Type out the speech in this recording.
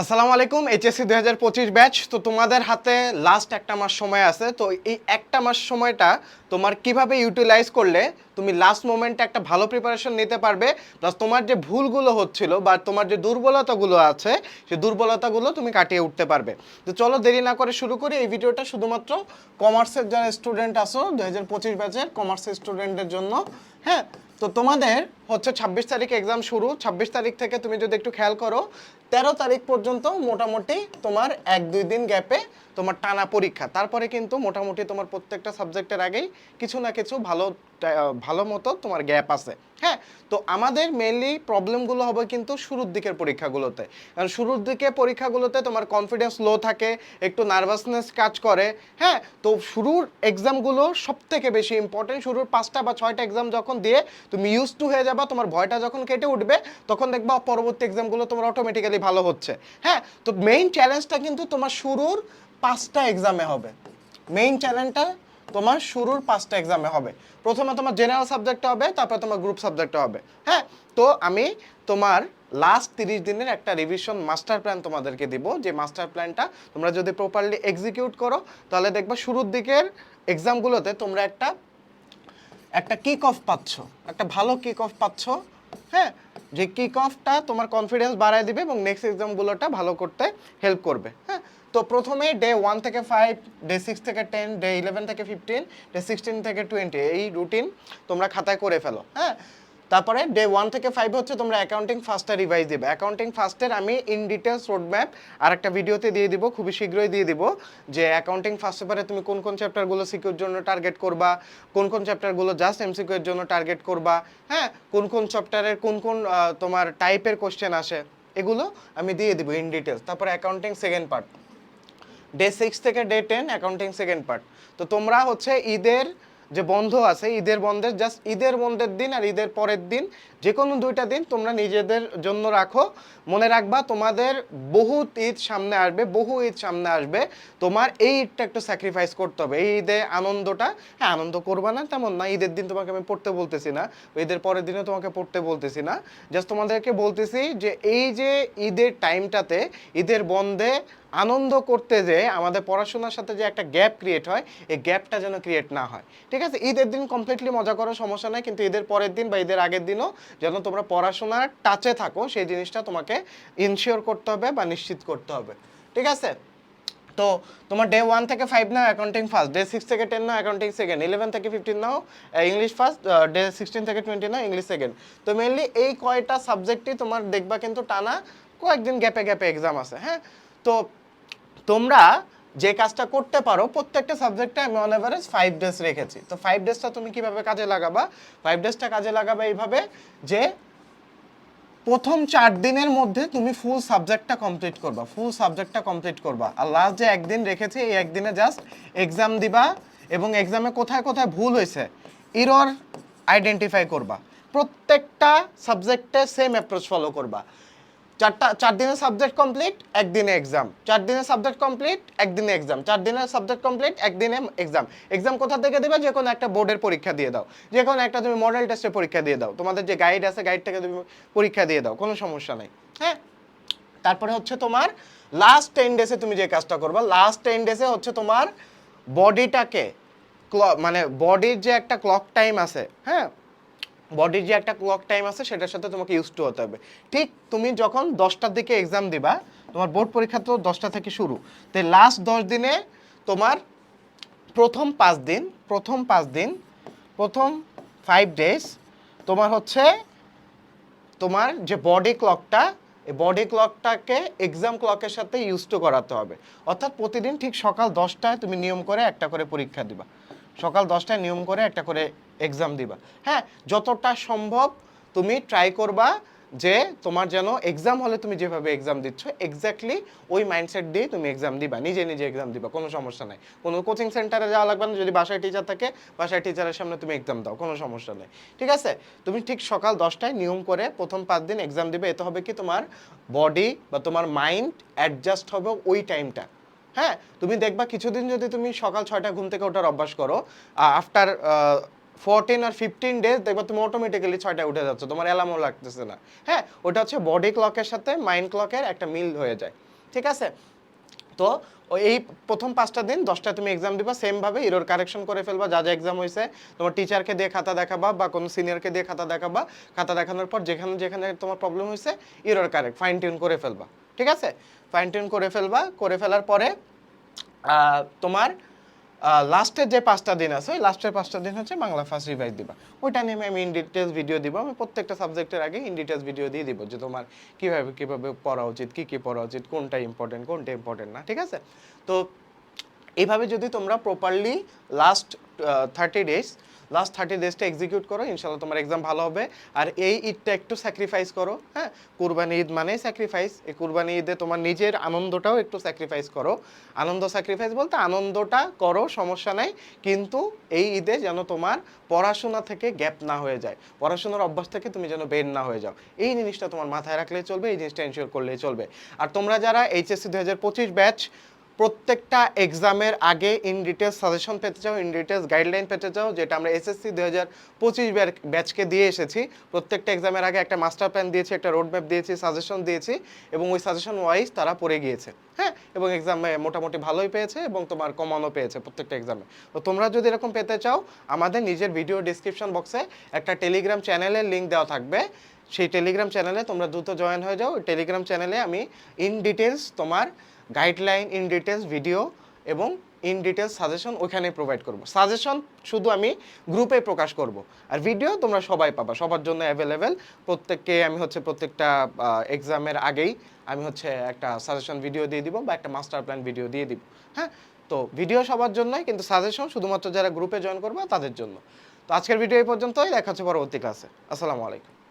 আসসালামু আলাইকুম এইচএসসি দুই হাজার পঁচিশ ব্যাচ তো তোমাদের হাতে লাস্ট একটা মাস সময় আছে। তো এই একটা মাস সময়টা তোমার কীভাবে ইউটিলাইজ করলে তুমি লাস্ট মোমেন্টে একটা ভালো প্রিপারেশন নিতে পারবে? প্লাস তোমার যে ভুলগুলো হচ্ছিল বা তোমার যে দুর্বলতাগুলো আছে সেই দুর্বলতাগুলো তুমি কাটিয়ে উঠতে পারবে। তো চলো দেরি না করে শুরু করি। এই ভিডিওটা শুধুমাত্র কমার্সের যারা স্টুডেন্ট আসো দু হাজার পঁচিশ ব্যাচের কমার্সের স্টুডেন্টের জন্য। হ্যাঁ তো তোমাদের হচ্ছে ছাব্বিশ তারিখ এক্সাম শুরু। ছাব্বিশ তারিখ থেকে তুমি যদি একটু খেয়াল করো, তেরো তারিখ পর্যন্ত মোটামুটি তোমার এক দুই দিন গ্যাপে তোমার টানা পরীক্ষা। তারপরে কিন্তু মোটামুটি তোমার প্রত্যেকটা সাবজেক্টের আগেই কিছু না কিছু ভালো ভালো মতো তোমার গ্যাপ আছে। হ্যাঁ তো আমাদের মেনলি প্রবলেমগুলো হবে কিন্তু শুরুর দিকের পরীক্ষাগুলোতে। কারণ শুরুর দিকে পরীক্ষাগুলোতে তোমার কনফিডেন্স লো থাকে, একটু নার্ভাসনেস কাজ করে। হ্যাঁ তো শুরুর এক্সামগুলো সব থেকে বেশি ইম্পর্টেন্ট শুরুর পাঁচটা বা ছয়টা এক্সাম যখন দিয়ে তুমি ইউজ টু হয়ে যাবা, তোমার ভয়টা যখন কেটে উঠবে, তখন দেখবা পরবর্তী এক্সামগুলো তোমার অটোমেটিক্যালি ভালো হচ্ছে। হ্যাঁ তো মেইন চ্যালেঞ্জটা কিন্তু তোমার শুরুর পাঁচটা এক্সামে হবে। মেইন চ্যালেঞ্জটা তোমার শুরুর পাঁচটা এক্সামে হবে। প্রথমে তোমার জেনারেল সাবজেক্টটা হবে, তারপরে তোমার গ্রুপ সাবজেক্টটা হবে। হ্যাঁ তো আমি তোমার লাস্ট তিরিশ দিনের একটা রিভিশন মাস্টার প্ল্যান তোমাদেরকে দিব, যে মাস্টার প্ল্যানটা তোমরা যদি প্রপারলি এক্সিকিউট করো, তাহলে দেখবা শুরুর দিকের এক্সামগুলোতে তোমরা একটা একটা কিক অফ পাচ্ছ। একটা ভালো কিক অফ পাচ্ছ। হ্যাঁ যে কিক অফটা তোমার কনফিডেন্স বাড়ায় দিবে এবং নেক্সট এক্সামগুলোটা ভালো করতে হেল্প করবে। হ্যাঁ তো প্রথমে ডে ওয়ান থেকে ফাইভ ডে সিক্স থেকে টেন ডে ইলেভেন থেকে ফিফটিন ডে সিক্সটিন থেকে টোয়েন্টি এই রুটিন তোমরা খাতায় করে ফেলো। হ্যাঁ তারপরে ডে ওয়ান থেকে ফাইভ হচ্ছে তোমরা অ্যাকাউন্টিং ফার্স্টটা রিভাইজ দিবে। অ্যাকাউন্টিং ফার্স্টের আমি ইন ডিটেলস রোড ম্যাপ আর একটা ভিডিওতে দিয়ে দিব, খুবই শীঘ্রই দিয়ে দিব যে অ্যাকাউন্টিং ফার্স্ট পেপারে তুমি কোন কোন চ্যাপ্টারগুলো সিকিউর জন্য টার্গেট করবা, কোন কোন চ্যাপ্টারগুলো জাস্ট এমসিকিউ এর জন্য টার্গেট করবা হ্যাঁ? কোন কোন চ্যাপ্টারের কোন কোন তোমার টাইপের কোশ্চেন আসে, এগুলো আমি দিয়ে দিব ইন ডিটেলস তারপরে accounting second part day six থেকে day ten accounting second part তো তোমরা হচ্ছে ঈদের যে বন্ধ আছে, ঈদের বন্ধের জাস্ট ঈদের বন্ধের দিন আর ঈদের পরের দিন যে কোনো দুইটা দিন তোমরা নিজেদের জন্য রাখো। মনে রাখবা, তোমাদের বহুত ঈদ সামনে আসবে, বহু ঈদ সামনে আসবে। তোমার এই ঈদটা একটু স্যাক্রিফাইস করতে হবে। এই ঈদে আনন্দটা হ্যাঁ আনন্দ করবা না, তেমন না। ঈদের দিন তোমাকে আমি পড়তে বলতেছি না, ঈদের পরের দিনে তোমাকে পড়তে বলতেছি না। জাস্ট তোমাদেরকে বলতেছি যে, এই যে ঈদের টাইমটাতে ঈদের বন্ধে আনন্দ করতে যে আমাদের পড়াশোনার সাথে যে একটা গ্যাপ ক্রিয়েট হয়, এই গ্যাপটা যেন ক্রিয়েট না হয়। ঠিক আছে? ঈদের দিন কমপ্লিটলি মজা করার সমস্যা নাই, কিন্তু ঈদের পরের দিন বা ঈদের আগের দিনও যেন তোমরা পড়াশোনার টাচে থাকো, সেই জিনিসটা তোমাকে ইনশিওর করতে হবে বা নিশ্চিত করতে হবে। ঠিক আছে? তো তোমার ডে ওয়ান থেকে five now accounting first day six থেকে ten now accounting second eleven থেকে fifteen now English first day sixteen থেকে টোয়েন্টি নাও ইংলিশ সেকেন্ড তো মেনলি এই কয়টা সাবজেক্টই তোমার দেখবা কিন্তু টানা কয়েকদিন গ্যাপে গ্যাপে এক্সাম আছে হ্যাঁ? তো তোমরা যে কাজটা করতে পারো, প্রত্যেকটা সাবজেক্টে আমি অন এভারেজ ফাইভ ডেজ রেখেছি। তো ফাইভ ডেজটা তুমি কীভাবে কাজে লাগাবা? ফাইভ ডেজটা কাজে লাগাবা এইভাবে যে প্রথম চার দিনের মধ্যে তুমি ফুল সাবজেক্টটা কমপ্লিট করবা ফুল সাবজেক্টটা কমপ্লিট করবা। আর লাস্ট যে একদিন রেখেছি, এই একদিনে জাস্ট এক্সাম দিবা এবং এক্সামে কোথায় কোথায় ভুল হয়েছে ইরর আইডেন্টিফাই করবা। প্রত্যেকটা সাবজেক্টে সেম অ্যাপ্রোচ ফলো করবা। চারটা, চার দিনের সাবজেক্ট কমপ্লিট একদিনে এক্সাম চার দিনের সাবজেক্ট কমপ্লিট একদিনে এক্সাম চার দিনের সাবজেক্ট কমপ্লিট একদিনে এক্সাম এক্সাম কোথা থেকে দেবে? যে কোনো একটা বোর্ডের পরীক্ষা দিয়ে দাও। যে কোনো একটা তুমি মডেল টেস্টের পরীক্ষা দিয়ে দাও। তোমাদের যে গাইড আছে গাইড থেকে তুমি পরীক্ষা দিয়ে দাও। কোনো সমস্যা নেই। হ্যাঁ? তারপরে হচ্ছে তোমার লাস্ট টেন ডেসে তুমি যে কাজটা করবা লাস্ট টেন ডেসে হচ্ছে তোমার বডিটাকে ক্ল মানে বডির যে একটা ক্লক টাইম আছে হ্যাঁ? বডির যে একটা ক্লক টাইম আছে, সেটার সাথে তোমাকে ইউজ টু হতে হবে। ঠিক তুমি যখন দশটার দিকে এক্সাম দিবা, তোমার বোর্ড পরীক্ষা তো দশটা থেকে শুরু। তো লাস্ট দশ দিনে তোমার প্রথম পাঁচ দিন, প্রথম পাঁচ দিন, প্রথম ফাইভ ডেজ তোমার হচ্ছে তোমার যে বডি ক্লকটা এই বডি ক্লকটাকে এক্সাম ক্লকের সাথে ইউজ টু করাতে হবে। অর্থাৎ প্রতিদিন ঠিক সকাল দশটায় তুমি নিয়ম করে একটা করে পরীক্ষা দিবা। সকাল দশটায় নিয়ম করে একটা করে এক্সাম দিবা। হ্যাঁ যতটা সম্ভব তুমি ট্রাই করবা যে তোমার যেন এক্সাম হলে তুমি যেভাবে এক্সাম দিচ্ছ এক্স্যাক্টলি ওই মাইন্ডসেট দিয়ে তুমি এক্সাম দিবা। নিজে নিজে এক্সাম দিবা, কোনো সমস্যা নাই। কোনো কোচিং সেন্টারে যাওয়া লাগবে না, যদি বাসায় টিচার থাকে, বাসায় টিচারের সামনে তুমি এক্সাম দাও, কোনো সমস্যা নেই। ঠিক আছে? তুমি ঠিক সকাল দশটায় নিয়ম করে প্রথম পাঁচ দিন এক্সাম দিবে, এতে হবে কি তোমার বডি বা তোমার মাইন্ড অ্যাডজাস্ট হবে ওই টাইমটা হ্যাঁ তুমি দেখবা কিছুদিন যদি তুমি সকাল ছয়টা ঘুম থেকে ওঠার অভ্যাস করো আফটার ফোরটিন আর ফিফটিন ডেজ দেখবা তুমি অটোমেটিক্যালি ছয়টা উঠে যাচ্ছে, তোমার অ্যালার্মও লাগতেছে না। হ্যাঁ ওটা হচ্ছে বডি ক্লকের সাথে মাইন্ড ক্লকের একটা মিল হয়ে যায়। ঠিক আছে? তো এই প্রথম পাঁচটা দিন দশটা তুমি এক্সাম দিবা সেমভাবে ইরোর কারেকশন করে ফেলবা, যা যা এক্সাম হয়েছে তোমার টিচারকে দিয়ে খাতা দেখাবা বা কোনো সিনিয়রকে দিয়ে খাতা দেখাবা, খাতা দেখানোর পর যেখানে যেখানে তোমার প্রবলেম হয়েছে ইরোর কারেক্ট ফাইন টিউন করে ফেলবা। ঠিক আছে? ফাইন টিউন করে ফেলবা। করে ফেলার পরে তোমার লাস্টের যে পাঁচটা দিন আছে, ওই লাস্টের পাঁচটা দিন হচ্ছে বাংলা ফার্স্ট রিভাইজ দিবা। ওইটা নিয়ে আমি ইন ডিটেলস ভিডিও দিব। আমি প্রত্যেকটা সাবজেক্টের আগে ইন ডিটেলস ভিডিও দিয়ে দিব যে তোমার কীভাবে কীভাবে পড়া উচিত, কী কী পড়া উচিত, কোনটা ইম্পর্টেন্ট কোনটা ইম্পর্টেন্ট না, ঠিক আছে? তো এইভাবে যদি তোমরা properly last thirty days last thirty ডেজটা execute করো ইনশাল্লাহ তোমার এক্সাম ভালো হবে। আর এই ঈদটা একটু স্যাক্রিফাইস করো হ্যাঁ? কুরবানি ঈদ মানেই স্যাক্রিফাইস এই কুরবানি ঈদে তোমার নিজের আনন্দটাও একটু স্যাক্রিফাইস করো। আনন্দ স্যাক্রিফাইস বলতে আনন্দটা করো, সমস্যা নাই। কিন্তু এই ঈদে যেন তোমার পড়াশোনা থেকে গ্যাপ না হয়ে যায়। পড়াশোনার অভ্যাস থেকে তুমি যেন বের না হয়ে যাও। এই জিনিসটা তোমার মাথায় রাখলেই চলবে, এই জিনিসটা এনশিওর করলেই চলবে। আর তোমরা যারা এইচএসসি দু হাজার পঁচিশ ব্যাচ প্রত্যেকটা এক্সামের আগে ইন ডিটেলস সাজেশন পেতে চাও ইন ডিটেলস গাইডলাইন পেতে চাও, যেটা আমরা এসএসসি দু হাজার পঁচিশ ব্যাচকে দিয়ে এসেছি। প্রত্যেকটা এক্সামের আগে একটা মাস্টার প্ল্যান দিয়েছি, একটা রোড ম্যাপ দিয়েছি সাজেশন দিয়েছি এবং ওই সাজেশন ওয়াইজ তারা পড়ে গিয়েছে হ্যাঁ? এবং এক্সামে মোটামুটি ভালোই পেয়েছে এবং তোমার কমানো পেয়েছে প্রত্যেকটা এক্সামে তো তোমরা যদি এরকম পেতে চাও, আমাদের নিজের ভিডিও ডিসক্রিপশন বক্সে একটা টেলিগ্রাম চ্যানেলের লিঙ্ক দেওয়া থাকবে। সেই টেলিগ্রাম চ্যানেলে তোমরা দ্রুত জয়েন হয়ে যাও। টেলিগ্রাম চ্যানেলে আমি ইন ডিটেলস তোমার গাইডলাইন ইন ডিটেলস ভিডিও এবং ইন ডিটেলস সাজেশন ওইখানে প্রোভাইড করব। সাজেশন শুধু আমি গ্রুপে প্রকাশ করব। আর ভিডিও তোমরা সবাই পাবা, সবার জন্য অ্যাভেলেবেল প্রত্যেককে আমি হচ্ছে প্রত্যেকটা এক্সামের আগেই আমি হচ্ছে একটা সাজেশন ভিডিও দিয়ে দিব বা একটা মাস্টার প্ল্যান ভিডিও দিয়ে দিব। হ্যাঁ? তো ভিডিও সবার জন্যই, কিন্তু সাজেশন শুধুমাত্র যারা গ্রুপে জয়েন করবে তাদের জন্য। তো আজকের ভিডিও এই পর্যন্তই, দেখা হচ্ছে পরবর্তী ক্লাসে আসসালামু আলাইকুম।